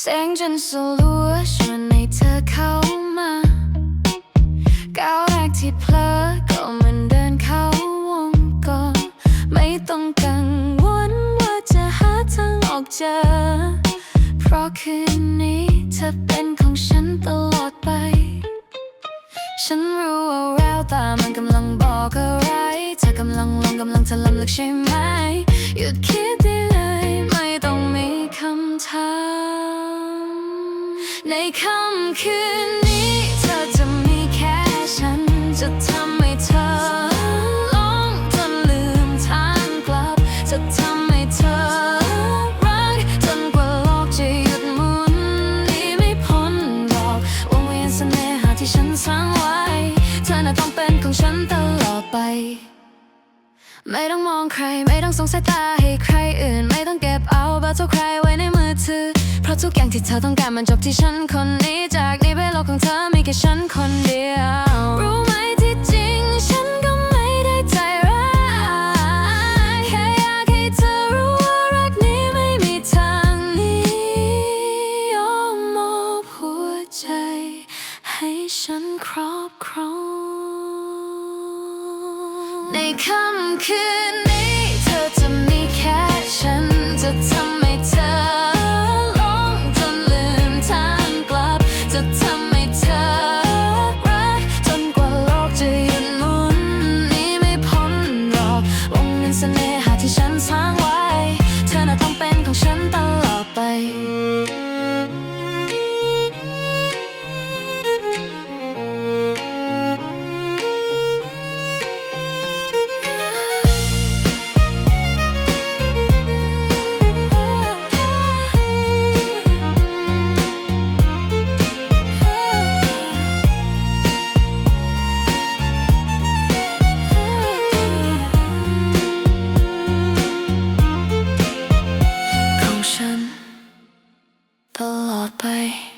แสงจนสลัวชวนให้เธอเข้ามาก้าวแรกที่เพลอก็เหมือนเดินเข้าวงกลไม่ต้องกังวลว่าจะหาทางออกเจอ เพราะคืนนี้เธอเป็นของฉันตลอดไป ฉันรู้ว่าแววตามันกำลังบอกอะไร เธอกำลังลงกำลังจะลำลึกใช่ไหม หยุดคิดได้เลยไม่ต้องมีคำถาม ในค่ำคืนนี้ เธอจะมีแค่ฉันจะทำให้เธอหลงจนลืมทางกลับ จะทำให้เธอรักจนกว่าโลกจะหยุดหมุนหนีไม่พ้นหรอกวงเวียนเสน่หาที่ฉันสร้างไว้ เธอน่ะต้องเป็นของฉันตลอดไปไม่ต้องมองใคร ไม่ต้องสงสายตาให้ใครอื่น ไม่ต้องเก็บเอาเบอร์โทรใครไว้ในมือถือ ราะทุกอย่างที่เธอต้องการมันจบที่ฉันคนนี้ จากนี้ไปโลกของเธอมีแค่ฉันคนเดียว รู้ไหมที่จริงฉันก็ไม่ได้ใจร้ายแค่อยากให้เธอรู้ว่ารักนี้ไม่มีทางนี้ยอมมอบหัวใจ ให้ฉันครอบครองในค่ำคืน ห ข